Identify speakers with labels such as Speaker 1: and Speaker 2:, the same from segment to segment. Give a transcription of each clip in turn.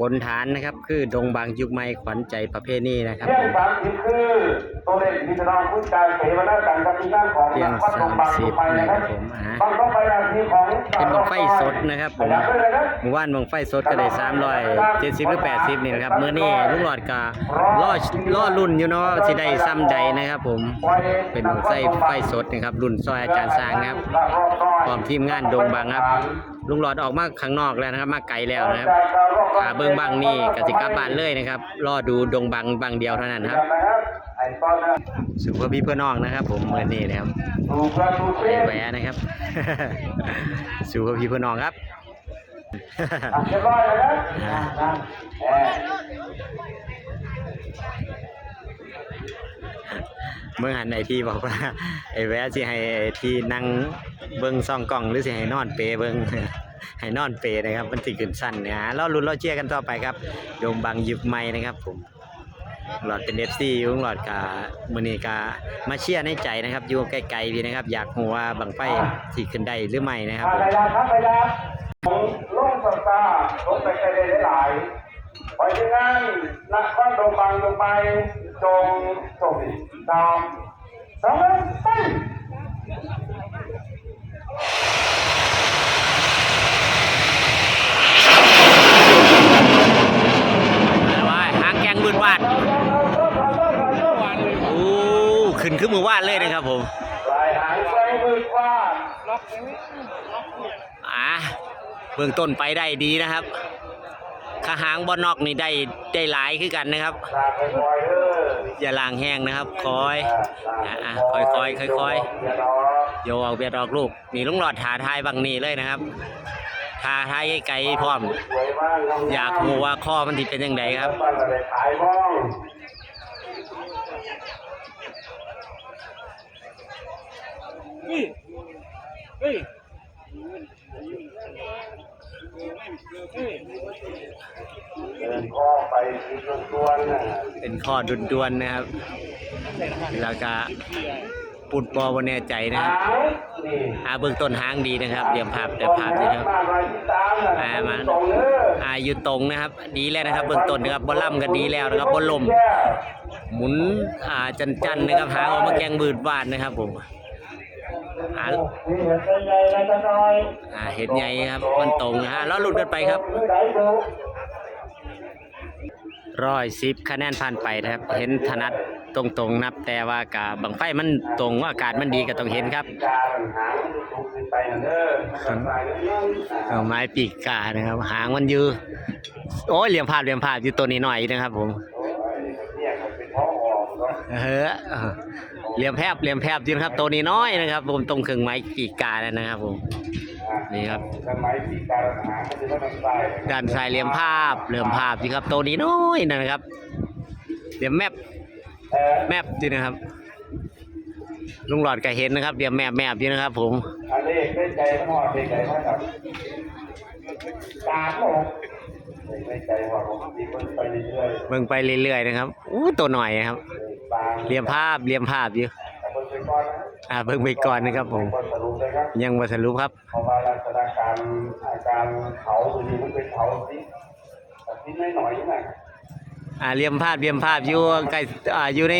Speaker 1: บนฐานนะครับ คือดงบางยุคใหม่ขวัญใจประเพณีนะครับ
Speaker 2: เที่ยงสามสิบคือตัวเลขที่จะต้องพูดใจเสวนาการกับที่นั่นของ
Speaker 1: เที่ยง
Speaker 2: วัดหลวงบาง
Speaker 1: 30
Speaker 2: สุไปนะครับ
Speaker 1: นะครับผม
Speaker 2: บางต้องไปนาทีของ
Speaker 1: เป็นบังไฟสดนะครับผม
Speaker 2: เลยนะ
Speaker 1: หมู่บ้านบังไฟสดก็ได้370หรือ80นี่นะครับเมื่อนี้ลุงหลอดก็ล่อล่อรุ่นอยู่เนาะสิได้ซ้ำใดนะครับผมเป็นบังไฟไฟสดนะครับรุ่นซอยอาจารย์สร้างครับพร้อมทีมงานดงบางครับ ลุงหลอดออกมาข้างนอกแล้วนะครับ มาไกลแล้วนะครับขาเบิ้งบังนี่กสิกลับบ้านเลยนะครับ รอดูดงบังบังเดียวเท่านั้นครับสุภาพี่เพื่อนน้องนะครับ ผมเมื่อนี้นะครับไอ้แหวนะครับสุภาพี่เพื่อนน้องครับ
Speaker 2: เรียบร้อยเลยนะอะเอ่อ
Speaker 1: เมื่อหันไอที่บอกว่าไอแวะสิให้ไอที่นั่งเบิ้งซองกล่องหรือสิให้นอนเปเบิ้ง ให้นอนเปนะครับมันติดขึ้นสั้นเนี่ยฮะรอลุ้นรอเชียร์กันต่อไปครับโดมบังยุบไม้นะครับผมหลอดเป็นเอฟซียุงหลอดกามือนี้กามาเชียร์ในใจนะครับ อยู่ไกลๆพี่นะครับ อยากหัวบังไฟที่ขึ้นได้หรือไม่นะครับ
Speaker 2: อะ
Speaker 1: ผม
Speaker 2: เวครับเวลาผมลงสตาร์ลงไปไกลได้หลายไปที่นั่นนักบ้านดงบางลงไปจงจบตามสองนั้นไป
Speaker 1: ว่าหางแกงบืนวาดโอ้ ขึ้นมือวาดเลยนะครับผม
Speaker 2: ลายหางไฟมืดว่า
Speaker 1: อ่าเบื้องต้นไปได้ดีนะครับขาหางบอนนอกนี่ได้ได้หลายคือกันนะครับ
Speaker 2: อย่า
Speaker 1: ล่างแห้งนะครับ คอยอะอะคอยคอยคอยคอย
Speaker 2: อย่ารอ
Speaker 1: โยเอาเบียดออกลูกนี่ลุงหลอดถาทายบังนี่เลยนะครับทาทายไกลพร้อม
Speaker 2: สวยากมๆ
Speaker 1: อยากรู้ว่าข้อมันที่เป็นยังไงครับ
Speaker 2: บ้านอะไรขายบ้อง เดินข้อไปที่ตัวนะ
Speaker 1: เป็นข้อดุนดวนๆนะครับแล้วก็ปุดบอวันแน่ใจนะครับ
Speaker 2: หางนี่
Speaker 1: อาเบื้องต้นหางดีนะครับ เดี๋ยวภาพเดี๋ยวภาพนะครับ
Speaker 2: อามน่ะ
Speaker 1: อ่ามา
Speaker 2: อา
Speaker 1: ยู่ตรงนะครับ ดีแล้วนะครับ เบื้องต้นนะครับบอลล่ำก็ดีแล้วนะครับบอลลม หมุนอ่าจันจันนะครับหางออกมาแกงบืดบานนะครับผม อ่า
Speaker 2: นี่เห็นเป็นไงแล้วจะน้อย
Speaker 1: อ่าเห็นไงครับมันตรงนะฮะแล้วหลุดกันไปครับ
Speaker 2: มือไหนดู
Speaker 1: ร้อยสิบคะแนนผ่านไปนะครับ เห็นถนัดตรงๆนับ แต่ว่ากาบังไฟมันตรงอากาศมันดีก็ต้องเห็นครับ
Speaker 2: การหางมันจะถูกขึ้นไปน่ะเด้อมันจะไปเรื่อยๆ
Speaker 1: เอาไม้ปีกกานะครับ หางมันอยู่โอ้ยเหลี่ยมภาพเหลี่ยมภาพอยู่ตัวนี้หน่อยนะครับผม
Speaker 2: เนี่ยมันเป็นท้องออกเนาะ
Speaker 1: เฮ้อ เหลี่ยมแพบเหลี่ยมแพบจริงครับ ตัวนี้น้อยนะครับ ผมตรงเครื่องไม้ปีกาแล้วนะครับผมนี่ครับ
Speaker 2: ด้า
Speaker 1: นซ้ายเหลี่ยมภาพเหลี่ยมภาพจริงครับ ตัวนี้น้อยนะครับ เหลี่ยมแมป
Speaker 2: เออ
Speaker 1: แมปจริงนะครับลุงหลอดก็เห็นนะครับเหลี่ยมแมปแมปจริงนะครับ ผม
Speaker 2: อันนี้เป็นใจพ่อเป็นใจพ่อกับตาโลกเป็นใจว่าผมดีคนไปเรื่อย
Speaker 1: เบิ่งไปเรื่อยๆนะครับอู้ตัวหน่อยนะครับ เหลี่ยมภาพเหลี่ยมภาพอยู่
Speaker 2: แต่คนไปก่อนนะ
Speaker 1: อ่าเบิ่งไปก่อนนะครับผม
Speaker 2: คนสรุปเลยครับ
Speaker 1: ยังบ่สรุปครับ
Speaker 2: เพราะว่าลักษณะการอาการเขาคือนี่มันเป็นเขาสิแต่ที่น้อยหน่อยๆนะ
Speaker 1: อ่าเหลี่ยมภาพเหลี่ยมภาพอยู่ใกล้อ่าอยู่ใน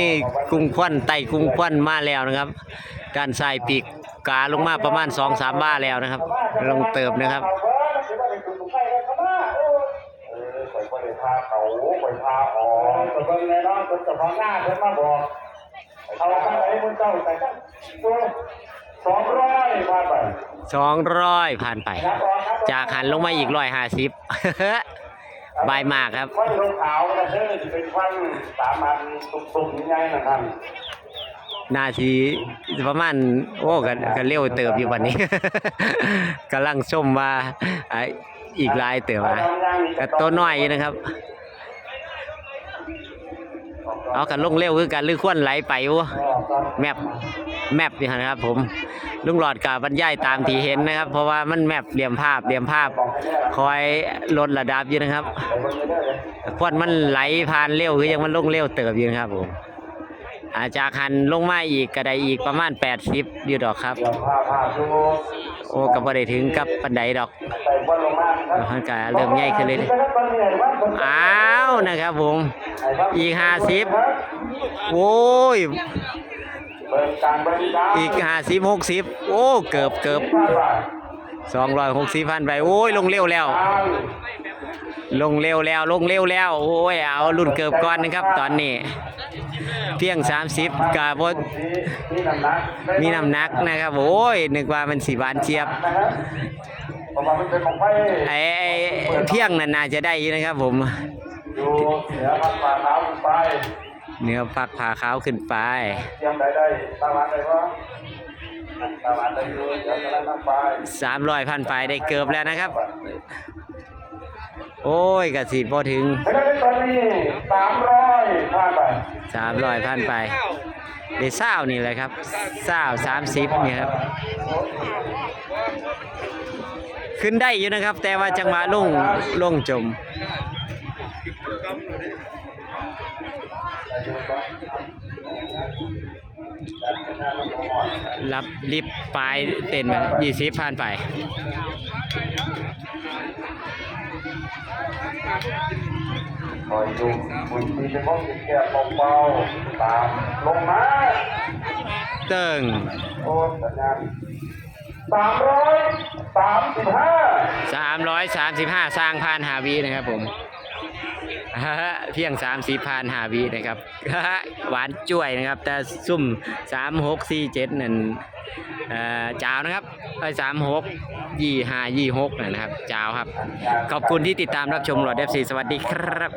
Speaker 1: กรุงควันไต่กรุงควันมาแล้วนะครับด้านซ้ายปีกกาลงมาประมาณ2 3บ้าแล้วนะครับ ลงเติบนะครับ
Speaker 2: พาเขาข่อยพาออกก็เบิ่งแน่นอนคนเฉพาะหน้าเพิ่นมาบอกเอาไปไหนมันเจ้าไปตั้งตัวสองร้อยมาไป
Speaker 1: 200ผ่านไป
Speaker 2: นะออกครับ
Speaker 1: จากหันลงมาอีก150บายมากครับ
Speaker 2: ฟันรองขาวนะเด้อจะเป็นฟันสามอันตุ่มๆยังไงนะท่าน
Speaker 1: นาทีประมาณโอ้ก็ก็เร็วเติบอยู่วันนี้กำลังชมว่าอ่าอีกหลายเติบอะก็ตัวน้อยอยู่นะครับ เอากันลงเร็วคือการลือควนไหลไปวะแมปแมปนี่นะครับ ผมลุงหลอดกับบรรยายตามที่เห็นนะครับ เพราะว่ามันแมปเหลี่ยมภาพเหลี่ยมภาพ คอยลดระดับอยู่นะครับควนมันไหลผ่านเร็วคือยังมันลงเร็วเติบอยู่นะครับผม อาจากหันลงมาอีกก็ได้อีกประมาณ 80อยู่ดอกครับ
Speaker 2: เดี๋ยวพาพาดู
Speaker 1: โอ้ก็บ่ได้ถึงกับปานใดดอก
Speaker 2: ใส่บอลลงมาครับ
Speaker 1: มันก็เริ่มใหญ่ขึ้นเลยอ้าวนะครับผม อีก 50 โอ้ย
Speaker 2: เปิดการบริการ
Speaker 1: อีก50 60โอ้เกือบเกือบ260พันไปโอ้ยลงเร็วแล้ว ลงเร็วแล้วลงเร็วแล้ว โอ้ยเอารุ่นเกือบก่อนนะครับ ตอนนี้ เพียง 30กับ่
Speaker 2: มีน้ำหนัก
Speaker 1: มีน้ำหนักนะครับโอ้ยนึกว่ามันสิหวานเจียบ
Speaker 2: ไอ้
Speaker 1: ไอ้เพียงนั่นน่าจะได้อยู่นะครับผม
Speaker 2: เนือพัดฝ่าเท้
Speaker 1: อพักผ่าขาวขึ้นไป
Speaker 2: เตรียมใดได้ตามร้านได้ปะตามร้านได้อยู่เดี๋ยวจะได้นั่งไป
Speaker 1: สามร้อยพันไปได้เกือบแล้วนะครับ โอ้ยกระสีพอถึง
Speaker 2: แล้วก็ตอนนี้สามร้อยผ่านไป
Speaker 1: สามร้อยพันไปได้เศร้านี่แหละครับเศร้าสามสิบเนี่ยครับ ขึ้นได้อยู่นะครับ แต่ว่าจังหวะลงลงจมรับลิฟต์ปลายเต้นมายี่สิบพันไป
Speaker 2: คอยดูบุญมีเป็นห้องติดแก้มเบาๆตามลงมา
Speaker 1: เติง
Speaker 2: โอ้สัญญาณสามร้อยสามสิบห้า
Speaker 1: สามร้อยสามสิบห้าสร้างพานหาวีนะครับผมฮ่าฮ่า เพียงสามสี่พานหาวีนะครับ หวานจ้วยนะครับ แต่ซุ่มสามหกสี่เจ็ดนั่นเอ่อจาวนะครับไอ้สามหกยี่ห้ายี่หกนะครับจาวครับ ขอบคุณที่ติดตามรับชมหลอดเอฟซีสวัสดีครับ